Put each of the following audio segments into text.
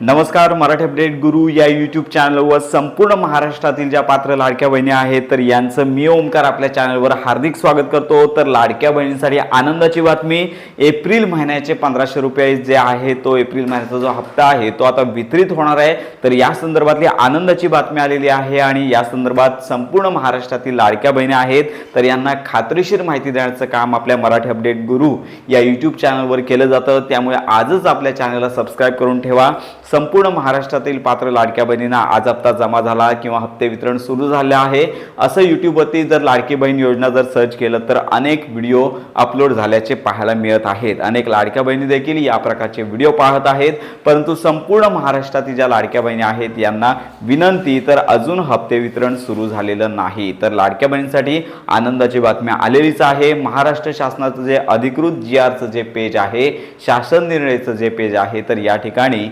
नमस्कार मराठी अपडेट गुरु या यूट्यूब चॅनलवर संपूर्ण महाराष्ट्रातील ज्या पात्र लाडक्या बहिणी आहेत तर यांचं मी ओमकार आपल्या चॅनलवर हार्दिक स्वागत करतो. तर लाडक्या बहिणींसाठी आनंदाची बातमी एप्रिल महिन्याचे पंधराशे रुपये जे आहे तो एप्रिल महिन्याचा जो हप्ता आहे तो आता वितरित होणार आहे. तर या संदर्भातली आनंदाची बातमी आलेली आहे आणि या संदर्भात संपूर्ण महाराष्ट्रातील लाडक्या बहिणी आहेत तर यांना खात्रीशीर माहिती देण्याचं काम आपल्या मराठी अपडेट गुरु या यूट्यूब चॅनलवर केलं जातं. त्यामुळे आजच आपल्या चॅनलला सबस्क्राईब करून ठेवा. संपूर्ण महाराष्ट्रातील पात्र लाडक्या बहिणींना आज हप्ता जमा झाला किंवा हप्ते वितरण सुरू झाले आहे. असं यूट्यूबवरती जर लाडकी बहीण योजना जर सर्च केलं तर अनेक व्हिडिओ अपलोड झाल्याचे पाहायला मिळत आहेत. अनेक लाडक्या बहिणी देखील या प्रकारचे व्हिडिओ पाहत आहेत. परंतु संपूर्ण महाराष्ट्रातील ज्या लाडक्या बहिणी आहेत यांना विनंती तर अजून हप्ते वितरण सुरू झालेलं नाही. तर लाडक्या बहिणींसाठी आनंदाची बातमी आलेलीच आहे. महाराष्ट्र शासनाचं जे अधिकृत जी आरचं जे पेज आहे शासन निर्णयचं जे पेज आहे तर या ठिकाणी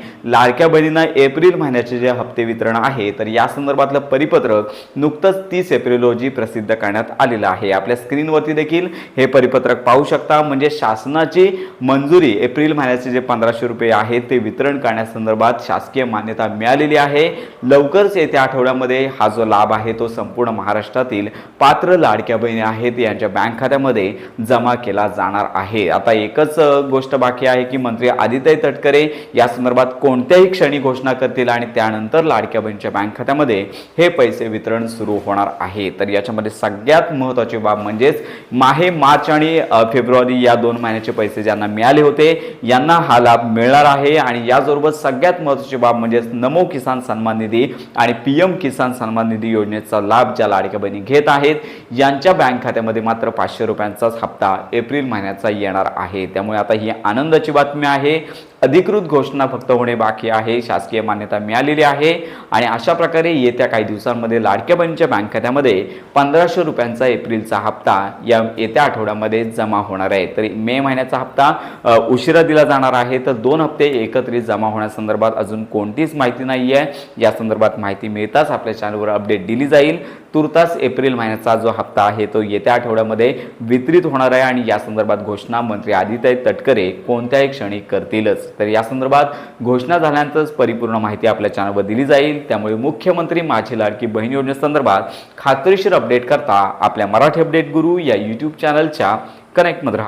लाडक्या बहिणींना एप्रिल महिन्याचे जे हप्ते वितरण आहे तर या संदर्भातलं परिपत्रक नुकतंच तीस एप्रिल रोजी प्रसिद्ध करण्यात आलेलं आहे. आपल्या स्क्रीनवरती देखील हे परिपत्रक पाहू शकता. म्हणजे शासनाची मंजुरी एप्रिल महिन्याचे जे पंधराशे रुपये आहेत ते वितरण करण्यासंदर्भात शासकीय मान्यता मिळालेली आहे. लवकरच येत्या आठवड्यामध्ये हा जो लाभ आहे तो संपूर्ण महाराष्ट्रातील पात्र लाडक्या बहिणी आहेत यांच्या बँक खात्यामध्ये जमा केला जाणार आहे. आता एकच गोष्ट बाकी आहे की मंत्री आदित्य तटकरे या संदर्भात कोणत्या कोणत्याही क्षणी घोषणा करतील आणि त्यानंतर लाडक्या बहिणीच्या बँक खात्यामध्ये हे पैसे वितरण सुरू होणार आहे. तर याच्यामध्ये सगळ्यात महत्त्वाची बाब म्हणजेच माहे मार्च आणि फेब्रुवारी या दोन महिन्याचे पैसे ज्यांना मिळाले होते यांना हा लाभ मिळणार आहे. आणि याचबरोबर सगळ्यात महत्त्वाची बाब म्हणजेच नमो किसान सन्मान निधी आणि पी एम किसान सन्मान निधी योजनेचा लाभ ज्या लाडक्या बहिणी घेत आहेत यांच्या बँक खात्यामध्ये मात्र पाचशे रुपयांचाच हप्ता एप्रिल महिन्याचा येणार आहे. त्यामुळे आता ही आनंदाची बातमी आहे. अधिकृत घोषणा फक्त होणे बाकी आहे शासकीय मान्यता मिळालेली आहे. आणि अशा प्रकारे येत्या काही दिवसांमध्ये लाडक्या बहिणीच्या बँक खात्यामध्ये पंधराशे रुपयांचा एप्रिलचा हप्ता या येत्या आठवड्यामध्ये जमा होणार आहे. तरी मे महिन्याचा हप्ता उशिरा दिला जाणार आहे. तर दोन हप्ते एकत्रित जमा होण्यासंदर्भात अजून कोणतीच माहिती नाही आहे या संदर्भात माहिती मिळताच आपल्या चॅनलवर अपडेट दिली जाईल. तुर्तास एप्रिल महिन्याचा जो हप्ता आहे तो येत्या आठवड्यामध्ये वितरित होणार आहे आणि या संदर्भात घोषणा मंत्री आदित्य तटकरे कोणत्याही क्षणी करतीलच. तर या संदर्भात घोषणा झाल्यानंतरच परिपूर्ण माहिती आपल्या चॅनलवर दिली जाईल. त्यामुळे मुख्यमंत्री माझी लाडकी बहीण योजनेसंदर्भात खात्रीशीर अपडेट करता आपल्या मराठी अपडेट गुरु या यूट्यूब चॅनलच्या कनेक्टमध्ये राहा.